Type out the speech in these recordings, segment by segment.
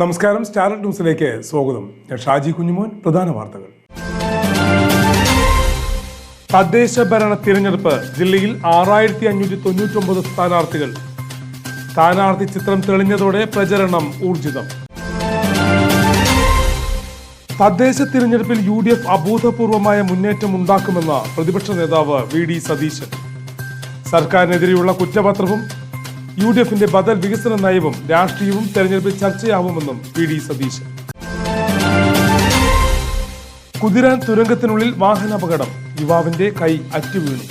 നമസ്കാരം സ്റ്റാർ ന്യൂസിലേക്ക് സ്വാഗതം. ഞാൻ ഷാജി കുഞ്ഞുമോൻ പ്രധാന വാർത്തകൾ. തദ്ദേശ ഭരണ തിരഞ്ഞെടുപ്പ് ജില്ലയിൽ ആറായിരത്തി അഞ്ഞൂറ്റി തൊണ്ണൂറ്റി ഒമ്പത് സ്ഥാനാർത്ഥികൾ. സ്ഥാനാർത്ഥി ചിത്രം തെളിഞ്ഞതോടെ പ്രചരണം ഊർജിതം. തദ്ദേശ തിരഞ്ഞെടുപ്പിൽ യു ഡി എഫ് അഭൂതപൂർവമായ മുന്നേറ്റം ഉണ്ടാക്കുമെന്ന പ്രതിപക്ഷ നേതാവ് വി ഡി സതീശൻ. സർക്കാരിനെതിരെയുള്ള കുറ്റപത്രവും യു ഡി എഫിന്റെ ബദൽ വികസന നയവും രാഷ്ട്രീയവും തെരഞ്ഞെടുപ്പിൽ ചർച്ചയാവുമെന്നും വി ഡി സതീശൻ. കുതിരാൻ തുരങ്കത്തിനുള്ളിൽ വാഹനാപകടം. യുവാവിന്റെ കൈ അറ്റുവീണു.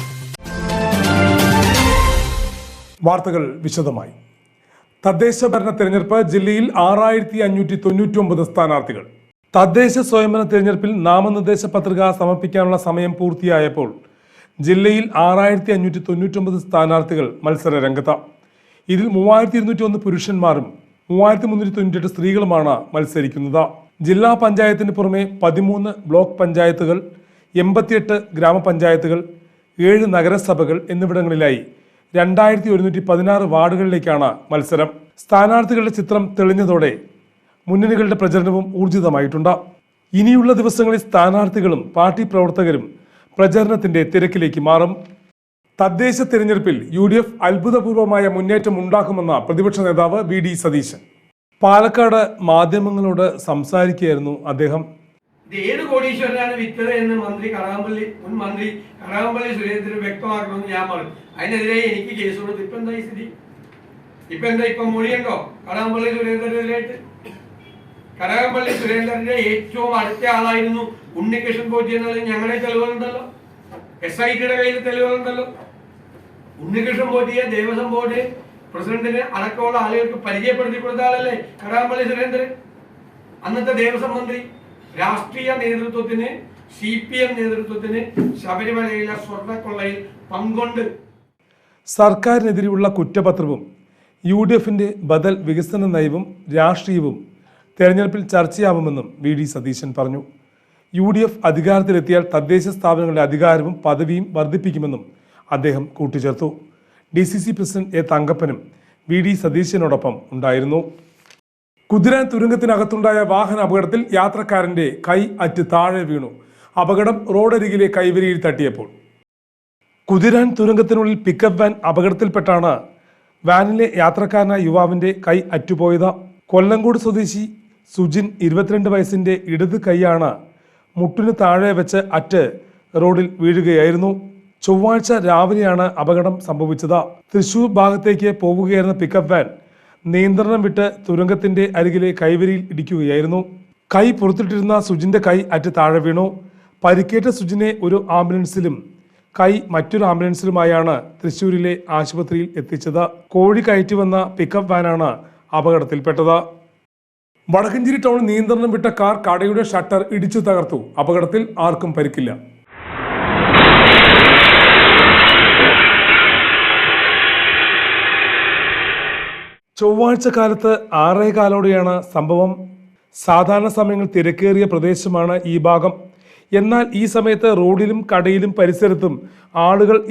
വാർത്തകൾ വിശദമായി. തദ്ദേശ ഭരണ തെരഞ്ഞെടുപ്പ് ജില്ലയിൽ ആറായിരത്തി അഞ്ഞൂറ്റി തൊണ്ണൂറ്റി ഒമ്പത് സ്ഥാനാർത്ഥികൾ. തദ്ദേശ സ്വയംഭരണ തെരഞ്ഞെടുപ്പിൽ നാമനിർദ്ദേശ പത്രിക സമർപ്പിക്കാനുള്ള സമയം പൂർത്തിയായപ്പോൾ ജില്ലയിൽ ആറായിരത്തി അഞ്ഞൂറ്റി തൊണ്ണൂറ്റി ഒമ്പത് സ്ഥാനാർത്ഥികൾ മത്സര രംഗത്ത്. ഇതിൽ മൂവായിരത്തി ഇരുന്നൂറ്റി ഒന്ന് പുരുഷന്മാരും മൂവായിരത്തി മുന്നൂറ്റി തൊണ്ണൂറ്റെട്ട് സ്ത്രീകളുമാണ് മത്സരിക്കുന്നത്. ജില്ലാ പഞ്ചായത്തിന് പുറമെ പതിമൂന്ന് ബ്ലോക്ക് പഞ്ചായത്തുകൾ എൺപത്തിയെട്ട് ഗ്രാമപഞ്ചായത്തുകൾ ഏഴ് നഗരസഭകൾ എന്നിവിടങ്ങളിലായി രണ്ടായിരത്തി ഒരുന്നൂറ്റി പതിനാറ് വാർഡുകളിലേക്കാണ് മത്സരം. സ്ഥാനാർത്ഥികളുടെ ചിത്രം തെളിഞ്ഞതോടെ മുന്നണികളുടെ പ്രചരണവും ഊർജിതമായിട്ടുണ്ട്. ഇനിയുള്ള ദിവസങ്ങളിൽ സ്ഥാനാർത്ഥികളും പാർട്ടി പ്രവർത്തകരും പ്രചരണത്തിന്റെ തിരക്കിലേക്ക് മാറും. തദ്ദേശ തിരഞ്ഞെടുപ്പിൽ യു ഡി എഫ് അത്ഭുതപൂർവമായ മുന്നേറ്റം ഉണ്ടാക്കുമെന്ന പ്രതിപക്ഷ നേതാവ് വി ഡി സതീശൻ. പാലക്കാട് മാധ്യമങ്ങളോട് സംസാരിക്കുകയായിരുന്നു അദ്ദേഹം. ഏത് കോടീശ്വരനാണ് വിറ്റത് എന്ന് മന്ത്രി കടകംപള്ളി മുൻ മന്ത്രി കടകംപള്ളി സുരേന്ദ്രൻ വ്യക്തമാക്കണമെന്ന് ഞാൻ പറഞ്ഞു. അതിനെതിരെ എനിക്ക് കേസ് കൊടുത്തു ഇപ്പൊ എന്താ സ്ഥിതി? ഇപ്പൊ എന്താ ഇപ്പൊ മൊഴിയുണ്ടോ? കടകംപള്ളി സുരേന്ദ്രനെതിരായിട്ട്? കടകംപള്ളി സുരേന്ദ്രന്റെ ഏറ്റവും അടുത്ത ആളായിരുന്നു ഉണ്ണികൃഷ്ണൻ പോറ്റി എന്നുള്ളത് ഞങ്ങളുടെ തെളിവുകളുണ്ടല്ലോ. എസ് ഐ ടിയുടെ കയ്യിൽ തെളിവുകളുണ്ടല്ലോ. ഉണ്ണികൃഷ്ണൻ പോറ്റിയെ ദേവസ്വം ബോർഡ് പ്രസിഡന്റിന് അടക്കമുള്ള ആളുകൾക്ക് പരിചയപ്പെടുത്തി കൊടുത്ത ആളല്ലേ കടകംപള്ളി സുരേന്ദ്രൻ? അന്നത്തെ ദേവസ്വം മന്ത്രി രാഷ്ട്രീയ നേതൃത്വത്തിന് സി പി എം നേതൃത്വത്തിന് ശബരിമലയിലെ സ്വർണക്കൊള്ളയിൽ പങ്കുണ്ട്. സർക്കാരിനെതിരെയുള്ള കുറ്റപത്രവും യു ഡി എഫിന്റെ ബദൽ വികസന നയവും രാഷ്ട്രീയവും തെരഞ്ഞെടുപ്പിൽ ചർച്ചയാവുമെന്നും വി ഡി സതീശൻ പറഞ്ഞു. യു ഡി എഫ് അധികാരത്തിലെത്തിയാൽ തദ്ദേശ സ്ഥാപനങ്ങളുടെ അധികാരവും പദവിയും വർദ്ധിപ്പിക്കുമെന്നും അദ്ദേഹം കൂട്ടിച്ചേർത്തു. D C C president A തങ്കപ്പനും V D സതീശനോടൊപ്പം ഉണ്ടായിരുന്നു. കുതിരാൻ തുരങ്കത്തിനകത്തുണ്ടായ വാഹന അപകടത്തിൽ യാത്രക്കാരന്റെ കൈ അറ്റ് താഴെ വീണു. അപകടം റോഡരികിലെ കൈവരിയിൽ തട്ടിയപ്പോൾ. കുതിരാൻ തുരങ്കത്തിനുള്ളിൽ പിക്കപ്പ് വാൻ അപകടത്തിൽപ്പെട്ടാണ് വാനിലെ യാത്രക്കാരനായ യുവാവിന്റെ കൈ അറ്റുപോയത്. കൊല്ലങ്കോട് സ്വദേശി സുജിൻ ഇരുപത്തിരണ്ട് വയസ്സിന്റെ ഇടത് കൈയാണ് മുട്ടിന് താഴെ വെച്ച് അറ്റ് റോഡിൽ വീഴുകയായിരുന്നു. ചൊവ്വാഴ്ച രാവിലെയാണ് അപകടം സംഭവിച്ചത്. തൃശൂർ ഭാഗത്തേക്ക് പോവുകയായിരുന്ന പിക്കപ്പ് വാൻ നിയന്ത്രണം വിട്ട് തുരങ്കത്തിന്റെ അരികിലെ കൈവരിയിൽ ഇടിക്കുകയായിരുന്നു. കൈ പുറത്തിട്ടിരുന്ന സുജിന്റെ കൈ അറ്റ് താഴെ വീണു. പരിക്കേറ്റ സുജിനെ ഒരു ആംബുലൻസിലും കൈ മറ്റൊരു ആംബുലൻസിലുമായാണ് തൃശൂരിലെ ആശുപത്രിയിൽ എത്തിച്ചത്. കോഴി കയറ്റി വന്ന പിക്കപ്പ് വാനാണ് അപകടത്തിൽപ്പെട്ടത്. വടക്കഞ്ചേരി ടൗൺ നിയന്ത്രണം വിട്ട കാർ കടയുടെ ഷട്ടർ ഇടിച്ചു തകർത്തു. അപകടത്തിൽ ആർക്കും പരിക്കില്ല. ചൊവ്വാഴ്ച കാലത്ത് ആറേ കാലോടെയാണ് സംഭവം. സാധാരണ സമയങ്ങൾ തിരക്കേറിയ പ്രദേശമാണ് ഈ ഭാഗം. എന്നാൽ ഈ സമയത്ത് റോഡിലും കടയിലും പരിസരത്തും ആളുകൾ